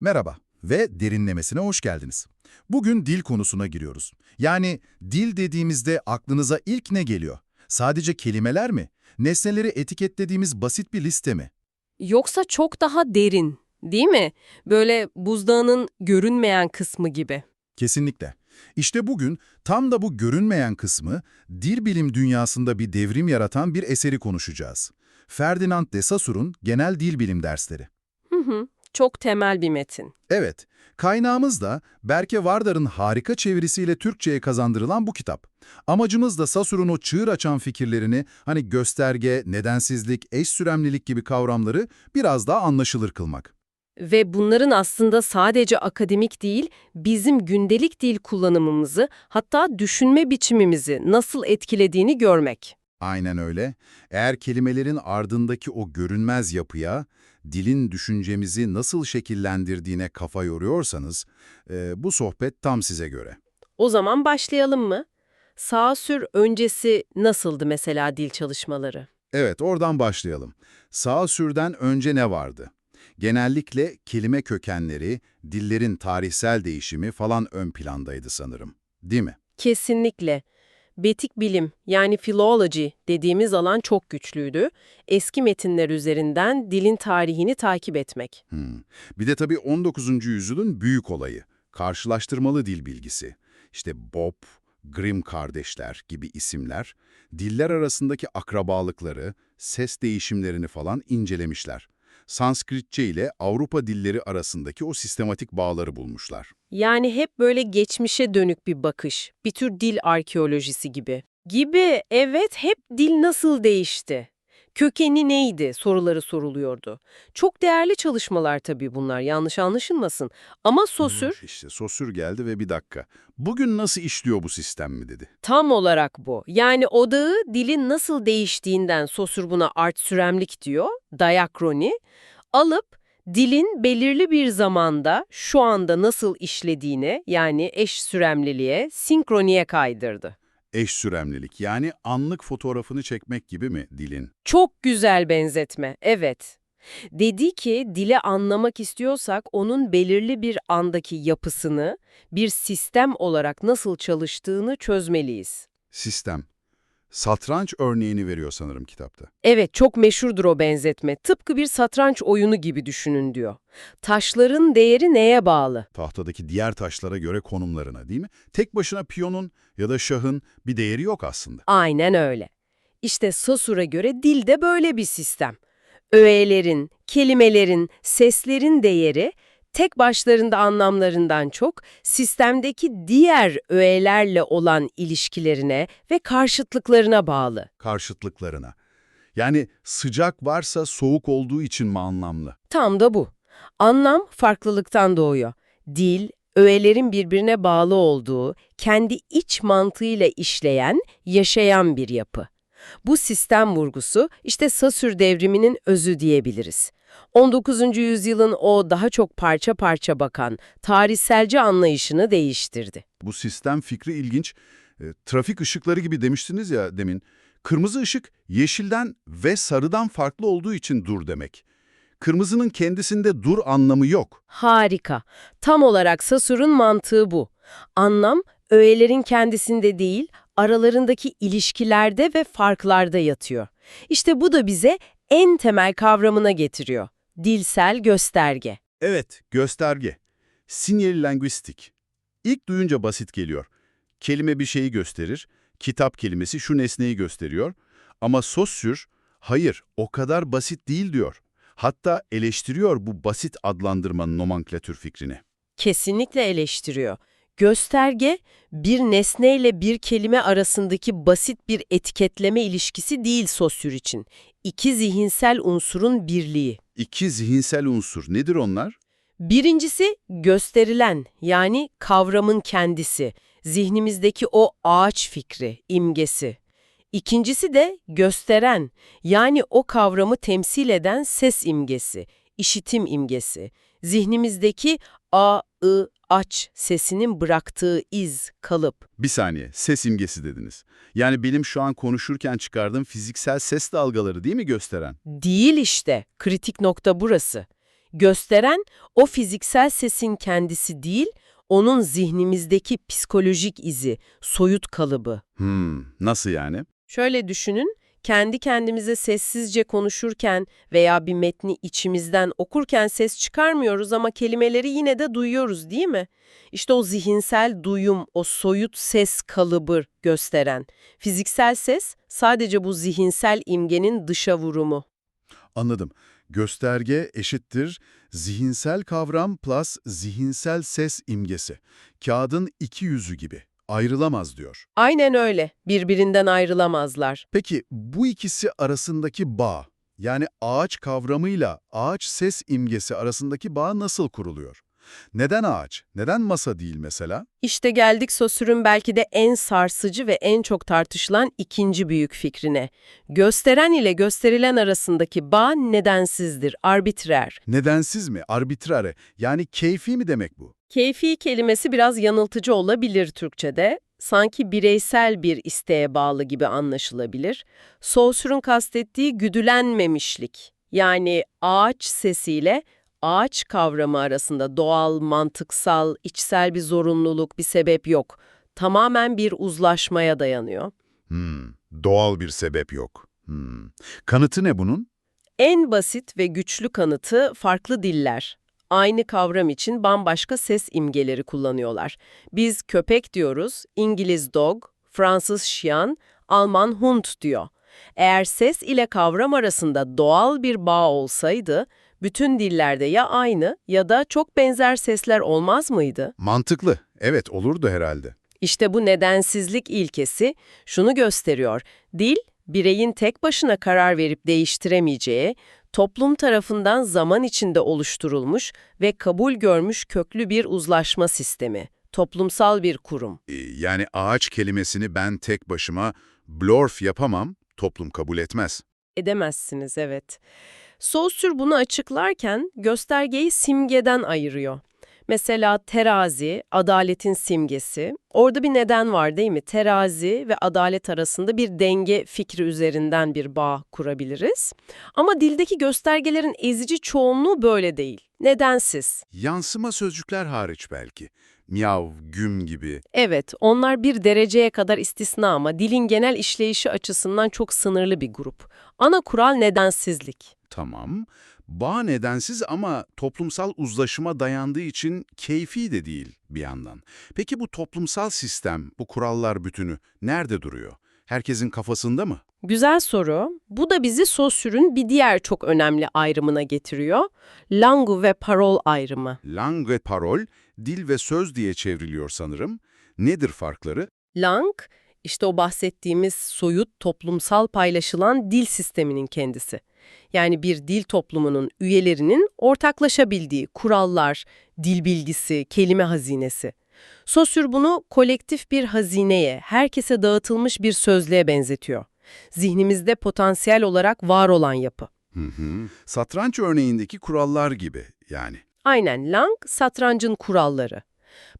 Merhaba ve derinlemesine hoş geldiniz. Bugün dil konusuna giriyoruz. Yani dil dediğimizde aklınıza ilk ne geliyor? Sadece kelimeler mi? Nesneleri etiketlediğimiz basit bir liste mi? Yoksa çok daha derin, değil mi? Böyle buzdağının görünmeyen kısmı gibi. Kesinlikle. İşte bugün tam da bu görünmeyen kısmı dil bilim dünyasında bir devrim yaratan bir eseri konuşacağız. Ferdinand de Saussure'un Genel Dil Bilim Dersleri. Hı hı, çok temel bir metin. Evet, kaynağımız da Berke Vardar'ın harika çevirisiyle Türkçe'ye kazandırılan bu kitap. Amacımız da Saussure'un o çığır açan fikirlerini, hani gösterge, nedensizlik, eş süremlilik gibi kavramları biraz daha anlaşılır kılmak. Ve bunların aslında sadece akademik değil, bizim gündelik dil kullanımımızı, hatta düşünme biçimimizi nasıl etkilediğini görmek. Aynen öyle. Eğer kelimelerin ardındaki o görünmez yapıya, dilin düşüncemizi nasıl şekillendirdiğine kafa yoruyorsanız, e, bu sohbet tam size göre. O zaman başlayalım mı? Sansür öncesi nasıldı mesela dil çalışmaları? Evet, oradan başlayalım. Sağ sürden önce ne vardı? Genellikle kelime kökenleri, dillerin tarihsel değişimi falan ön plandaydı sanırım. Değil mi? Kesinlikle. Betik bilim yani philology dediğimiz alan çok güçlüydü. Eski metinler üzerinden dilin tarihini takip etmek. Hmm. Bir de tabii 19. yüzyılın büyük olayı, karşılaştırmalı dil bilgisi. İşte Bob, Grimm kardeşler gibi isimler, diller arasındaki akrabalıkları, ses değişimlerini falan incelemişler. Sanskritçe ile Avrupa dilleri arasındaki o sistematik bağları bulmuşlar. Yani hep böyle geçmişe dönük bir bakış, bir tür dil arkeolojisi gibi. Gibi, evet hep dil nasıl değişti? Kökeni neydi soruları soruluyordu. Çok değerli çalışmalar tabii bunlar, yanlış anlaşılmasın. Ama Saussure İşte Saussure geldi ve bir dakika. Bugün nasıl işliyor bu sistem mi dedi. tam olarak bu. Yani odağı dilin nasıl değiştiğinden Saussure buna art süremlik diyor, diakroni. Alıp dilin belirli bir zamanda şu anda nasıl işlediğine yani eş süremliliğe, sinkroniye kaydırdı. Eş süremlilik yani anlık fotoğrafını çekmek gibi mi dilin? Çok güzel benzetme, evet. Dedi ki dili anlamak istiyorsak onun belirli bir andaki yapısını, bir sistem olarak nasıl çalıştığını çözmeliyiz. Sistem. Satranç örneğini veriyor sanırım kitapta. Evet, çok meşhurdur o benzetme. Tıpkı bir satranç oyunu gibi düşünün diyor. Taşların değeri neye bağlı? Tahtadaki diğer taşlara göre konumlarına değil mi? Tek başına piyonun ya da şahın bir değeri yok aslında. Aynen öyle. İşte Saussure göre dil de böyle bir sistem. Öğelerin, kelimelerin, seslerin değeri tek başlarında anlamlarından çok sistemdeki diğer öğelerle olan ilişkilerine ve karşıtlıklarına bağlı. Karşıtlıklarına. Yani sıcak varsa soğuk olduğu için mi anlamlı? Tam da bu. Anlam farklılıktan doğuyor. Dil, öğelerin birbirine bağlı olduğu, kendi iç mantığıyla işleyen, yaşayan bir yapı. Bu sistem vurgusu işte Saussure devriminin özü diyebiliriz. 19. yüzyılın o daha çok parça parça bakan, tarihselci anlayışını değiştirdi. Bu sistem fikri ilginç. E, trafik ışıkları gibi demiştiniz ya demin. Kırmızı ışık yeşilden ve sarıdan farklı olduğu için dur demek. Kırmızının kendisinde dur anlamı yok. Harika. Tam olarak Saussure'un mantığı bu. Anlam, öğelerin kendisinde değil, aralarındaki ilişkilerde ve farklarda yatıyor. İşte bu da bize en temel kavramına getiriyor. Dilsel gösterge. Evet, gösterge. Sinyal lingüistik. İlk duyunca basit geliyor. Kelime bir şeyi gösterir, kitap kelimesi şu nesneyi gösteriyor. Ama Saussure, hayır o kadar basit değil diyor. Hatta eleştiriyor bu basit adlandırmanın nomenklatür fikrini. Kesinlikle eleştiriyor. Gösterge, bir nesneyle bir kelime arasındaki basit bir etiketleme ilişkisi değil Saussure için. İki zihinsel unsurun birliği. İki zihinsel unsur nedir onlar? Birincisi gösterilen yani kavramın kendisi, zihnimizdeki o ağaç fikri, imgesi. İkincisi de gösteren yani o kavramı temsil eden ses imgesi, işitim imgesi. Zihnimizdeki a, ı, aç sesinin bıraktığı iz, kalıp. Bir saniye, ses imgesi dediniz. Yani benim şu an konuşurken çıkardığım fiziksel ses dalgaları değil mi gösteren? Değil işte, kritik nokta burası. Gösteren o fiziksel sesin kendisi değil, onun zihnimizdeki psikolojik izi, soyut kalıbı. Hmm, nasıl yani? Şöyle düşünün, kendi kendimize sessizce konuşurken veya bir metni içimizden okurken ses çıkarmıyoruz ama kelimeleri yine de duyuyoruz değil mi? İşte o zihinsel duyum, o soyut ses kalıbı gösteren. Fiziksel ses sadece bu zihinsel imgenin dışa vurumu. Anladım. Gösterge eşittir zihinsel kavram plus zihinsel ses imgesi. Kağıdın iki yüzü gibi. Ayrılamaz diyor. Aynen öyle. Birbirinden ayrılamazlar. Peki bu ikisi arasındaki bağ, yani ağaç kavramıyla ağaç ses imgesi arasındaki bağ nasıl kuruluyor? Neden ağaç? Neden masa değil mesela? İşte geldik Saussure'un belki de en sarsıcı ve en çok tartışılan ikinci büyük fikrine. Gösteren ile gösterilen arasındaki bağ nedensizdir, arbitrer. Nedensiz mi? Arbitrare. Yani keyfi mi demek bu? Keyfi kelimesi biraz yanıltıcı olabilir Türkçe'de. Sanki bireysel bir isteğe bağlı gibi anlaşılabilir. Saussure'un kastettiği güdülenmemişlik. Yani ağaç sesiyle ağaç kavramı arasında doğal, mantıksal, içsel bir zorunluluk, bir sebep yok. Tamamen bir uzlaşmaya dayanıyor. Hmm, doğal bir sebep yok. Hmm. Kanıtı ne bunun? En basit ve güçlü kanıtı farklı diller. Aynı kavram için bambaşka ses imgeleri kullanıyorlar. Biz köpek diyoruz, İngiliz dog, Fransız chien, Alman hund diyor. Eğer ses ile kavram arasında doğal bir bağ olsaydı, bütün dillerde ya aynı ya da çok benzer sesler olmaz mıydı? Mantıklı. Evet olurdu herhalde. İşte bu nedensizlik ilkesi şunu gösteriyor. Dil, bireyin tek başına karar verip değiştiremeyeceği, toplum tarafından zaman içinde oluşturulmuş ve kabul görmüş köklü bir uzlaşma sistemi. Toplumsal bir kurum. Ee, Yani ağaç kelimesini ben tek başıma blorf yapamam, toplum kabul etmez. Edemezsiniz, evet. Saussure bunu açıklarken göstergeyi simgeden ayırıyor. Mesela terazi, adaletin simgesi. Orada bir neden var değil mi? Terazi ve adalet arasında bir denge fikri üzerinden bir bağ kurabiliriz. Ama dildeki göstergelerin ezici çoğunluğu böyle değil. Nedensiz. Yansıma sözcükler hariç belki. Miyav, güm gibi. Evet, onlar bir dereceye kadar istisna ama dilin genel işleyişi açısından çok sınırlı bir grup. Ana kural nedensizlik. Tamam. Bağ nedensiz ama toplumsal uzlaşıma dayandığı için keyfi de değil bir yandan. Peki bu toplumsal sistem, bu kurallar bütünü nerede duruyor? Herkesin kafasında mı? Güzel soru. Bu da bizi Saussure'un bir diğer çok önemli ayrımına getiriyor. Langue ve parol ayrımı. Langue ve parol, dil ve söz diye çevriliyor sanırım. Nedir farkları? Langue, işte o bahsettiğimiz soyut toplumsal paylaşılan dil sisteminin kendisi. Yani bir dil toplumunun üyelerinin ortaklaşabildiği kurallar, dil bilgisi, kelime hazinesi. Saussure bunu kolektif bir hazineye, herkese dağıtılmış bir sözlüğe benzetiyor. Zihnimizde potansiyel olarak var olan yapı. Hı hı. Satranç örneğindeki kurallar gibi yani. Aynen lang, satrancın kuralları.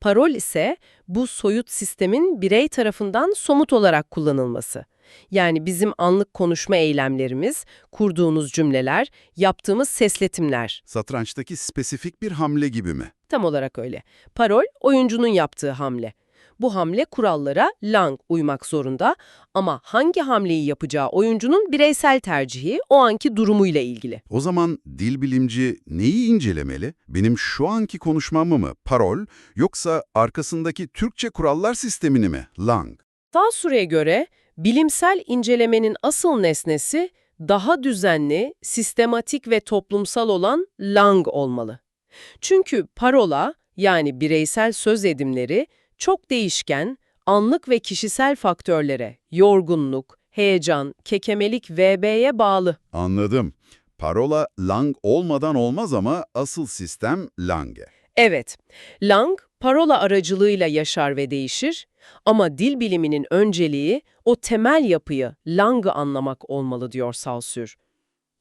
Parol ise bu soyut sistemin birey tarafından somut olarak kullanılması. Yani bizim anlık konuşma eylemlerimiz, kurduğumuz cümleler, yaptığımız sesletimler. Satrançtaki spesifik bir hamle gibi mi? Tam olarak öyle. Parol, oyuncunun yaptığı hamle. Bu hamle kurallara lang uymak zorunda ama hangi hamleyi yapacağı oyuncunun bireysel tercihi o anki durumuyla ilgili. O zaman dil bilimci neyi incelemeli? Benim şu anki konuşmamı mı, parol, yoksa arkasındaki Türkçe kurallar sistemini mi, lang? Saussure göre bilimsel incelemenin asıl nesnesi daha düzenli, sistematik ve toplumsal olan lang olmalı. Çünkü parola yani bireysel söz edimleri çok değişken, anlık ve kişisel faktörlere, yorgunluk, heyecan, kekemelik VB'ye bağlı. Anladım. Parola lang olmadan olmaz ama asıl sistem lange. Evet, lang parola aracılığıyla yaşar ve değişir ama dil biliminin önceliği o temel yapıyı, lang'ı anlamak olmalı diyor Saussure.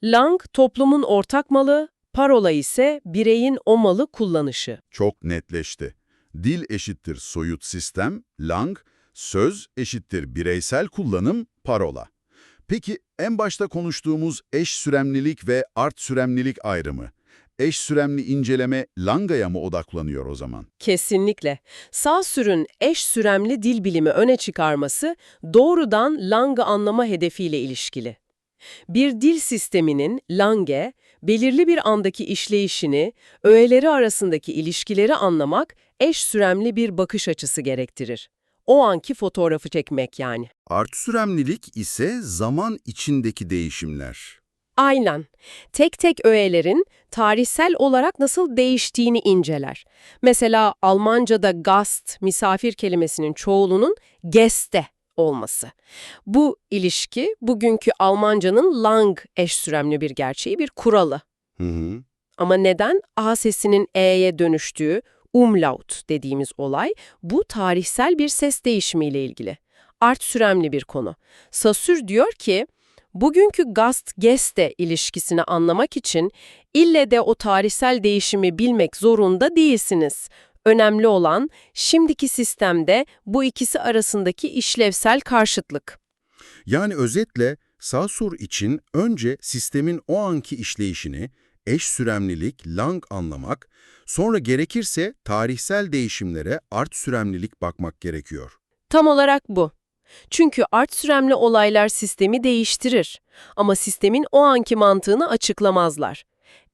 Lang toplumun ortak malı, parola ise bireyin o malı kullanışı. Çok netleşti. Dil eşittir soyut sistem, lang, söz eşittir bireysel kullanım, parola. Peki en başta konuştuğumuz eş süremlilik ve art süremlilik ayrımı. Eş süremli inceleme Langa'ya mı odaklanıyor o zaman? Kesinlikle. Saussüre'ün eş süremli dil bilimi öne çıkarması doğrudan Lange anlama hedefiyle ilişkili. Bir dil sisteminin Lange, belirli bir andaki işleyişini, öğeleri arasındaki ilişkileri anlamak eş süremli bir bakış açısı gerektirir. O anki fotoğrafı çekmek yani. Art süremlilik ise zaman içindeki değişimler. Aynen. Tek tek öğelerin tarihsel olarak nasıl değiştiğini inceler. Mesela Almanca'da Gast, misafir kelimesinin çoğulunun Gäste olması. Bu ilişki bugünkü Almanca'nın lang eş süremli bir gerçeği, bir kuralı. Hı hı. Ama neden A sesinin E'ye dönüştüğü umlaut dediğimiz olay bu tarihsel bir ses değişimiyle ilgili. Art süremli bir konu. Saussure diyor ki, bugünkü Gast-Geste ilişkisini anlamak için ille de o tarihsel değişimi bilmek zorunda değilsiniz. Önemli olan şimdiki sistemde bu ikisi arasındaki işlevsel karşıtlık. Yani özetle Saussure için önce sistemin o anki işleyişini, eş süremlilik, lang anlamak, sonra gerekirse tarihsel değişimlere art süremlilik bakmak gerekiyor. Tam olarak bu. Çünkü art süremli olaylar sistemi değiştirir ama sistemin o anki mantığını açıklamazlar.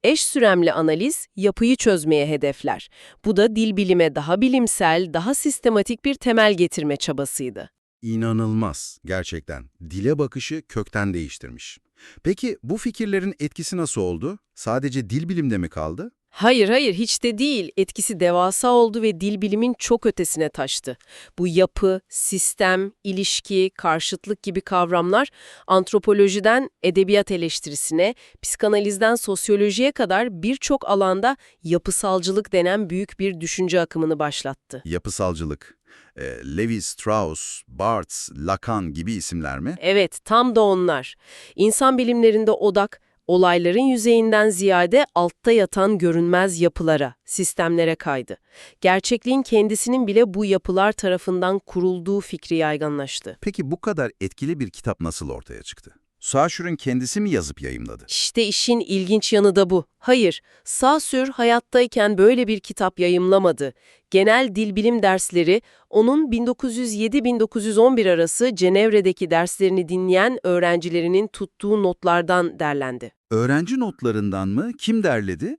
Eş süremli analiz yapıyı çözmeye hedefler. Bu da dil bilime daha bilimsel, daha sistematik bir temel getirme çabasıydı. İnanılmaz gerçekten. Dile bakışı kökten değiştirmiş. Peki bu fikirlerin etkisi nasıl oldu? Sadece dil bilimde mi kaldı? Hayır hayır hiç de değil. Etkisi devasa oldu ve dil bilimin çok ötesine taştı. Bu yapı, sistem, ilişki, karşıtlık gibi kavramlar antropolojiden edebiyat eleştirisine, psikanalizden sosyolojiye kadar birçok alanda yapısalcılık denen büyük bir düşünce akımını başlattı. Yapısalcılık. Ee, Levi Strauss, Barthes, Lacan gibi isimler mi? Evet, tam da onlar. İnsan bilimlerinde odak, olayların yüzeyinden ziyade altta yatan görünmez yapılara, sistemlere kaydı. Gerçekliğin kendisinin bile bu yapılar tarafından kurulduğu fikri yaygınlaştı. Peki bu kadar etkili bir kitap nasıl ortaya çıktı? Sausure'un kendisi mi yazıp yayımladı? İşte işin ilginç yanı da bu. Hayır, Saussure hayattayken böyle bir kitap yayımlamadı. Genel dil bilim dersleri onun 1907-1911 arası Cenevre'deki derslerini dinleyen öğrencilerinin tuttuğu notlardan derlendi. Öğrenci notlarından mı? Kim derledi?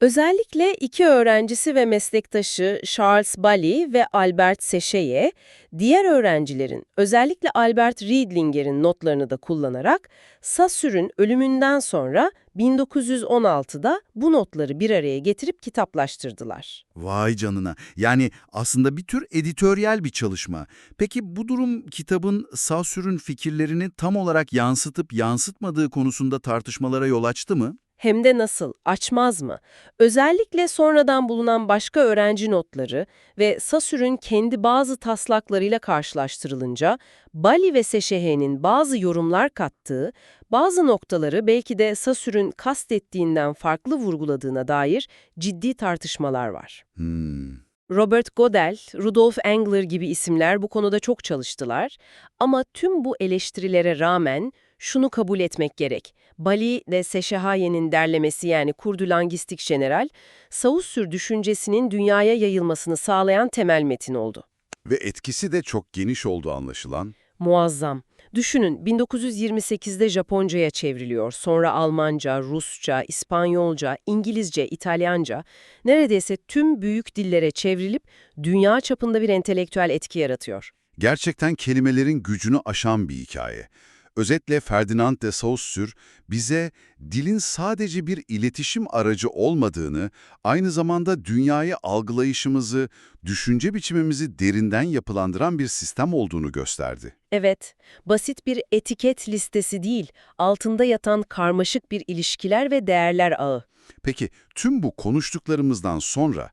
Özellikle iki öğrencisi ve meslektaşı Charles Bally ve Albert Seche'ye, diğer öğrencilerin, özellikle Albert Riedlinger'in notlarını da kullanarak, Saussure'ün ölümünden sonra 1916'da bu notları bir araya getirip kitaplaştırdılar. Vay canına. Yani aslında bir tür editoryal bir çalışma. Peki bu durum kitabın Saussure'un fikirlerini tam olarak yansıtıp yansıtmadığı konusunda tartışmalara yol açtı mı? Hem de nasıl, açmaz mı? Özellikle sonradan bulunan başka öğrenci notları ve Saussure'ün kendi bazı taslaklarıyla karşılaştırılınca, Bali ve Seşehe'nin bazı yorumlar kattığı, bazı noktaları belki de Saussure'ün kastettiğinden farklı vurguladığına dair ciddi tartışmalar var. Hmm. Robert Godel, Rudolf Engler gibi isimler bu konuda çok çalıştılar ama tüm bu eleştirilere rağmen şunu kabul etmek gerek. Bali ve Seşehaye'nin derlemesi yani Kurdülangistik General, Saussure düşüncesinin dünyaya yayılmasını sağlayan temel metin oldu. Ve etkisi de çok geniş oldu anlaşılan. Muazzam. Düşünün 1928'de Japonca'ya çevriliyor, sonra Almanca, Rusça, İspanyolca, İngilizce, İtalyanca, neredeyse tüm büyük dillere çevrilip dünya çapında bir entelektüel etki yaratıyor. Gerçekten kelimelerin gücünü aşan bir hikaye. Özetle Ferdinand de Saussure bize dilin sadece bir iletişim aracı olmadığını, aynı zamanda dünyayı algılayışımızı, düşünce biçimimizi derinden yapılandıran bir sistem olduğunu gösterdi. Evet, basit bir etiket listesi değil, altında yatan karmaşık bir ilişkiler ve değerler ağı. Peki tüm bu konuştuklarımızdan sonra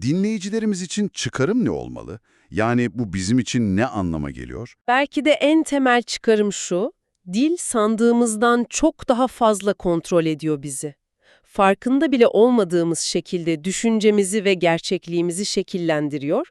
dinleyicilerimiz için çıkarım ne olmalı? Yani bu bizim için ne anlama geliyor? Belki de en temel çıkarım şu, dil sandığımızdan çok daha fazla kontrol ediyor bizi. Farkında bile olmadığımız şekilde düşüncemizi ve gerçekliğimizi şekillendiriyor.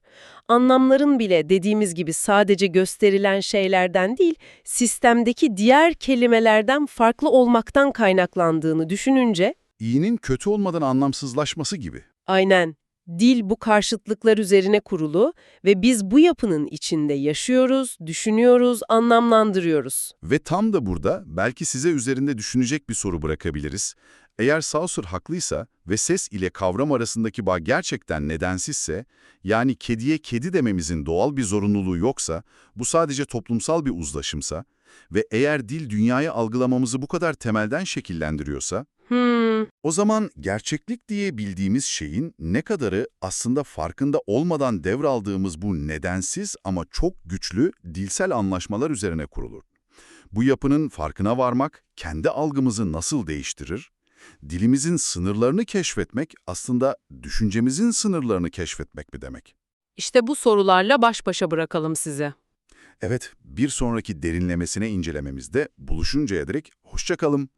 Anlamların bile dediğimiz gibi sadece gösterilen şeylerden değil, sistemdeki diğer kelimelerden farklı olmaktan kaynaklandığını düşününce iyinin kötü olmadan anlamsızlaşması gibi. Aynen. Dil bu karşıtlıklar üzerine kurulu ve biz bu yapının içinde yaşıyoruz, düşünüyoruz, anlamlandırıyoruz. Ve tam da burada belki size üzerinde düşünecek bir soru bırakabiliriz. Eğer Saussure haklıysa ve ses ile kavram arasındaki bağ gerçekten nedensizse, yani kediye kedi dememizin doğal bir zorunluluğu yoksa, bu sadece toplumsal bir uzlaşımsa ve eğer dil dünyayı algılamamızı bu kadar temelden şekillendiriyorsa, Hmm, o zaman gerçeklik diye bildiğimiz şeyin ne kadarı aslında farkında olmadan devraldığımız bu nedensiz ama çok güçlü dilsel anlaşmalar üzerine kurulur. Bu yapının farkına varmak kendi algımızı nasıl değiştirir? Dilimizin sınırlarını keşfetmek aslında düşüncemizin sınırlarını keşfetmek mi demek? İşte bu sorularla baş başa bırakalım sizi. Evet, bir sonraki derinlemesine incelememizde buluşuncaya dek hoşça kalın.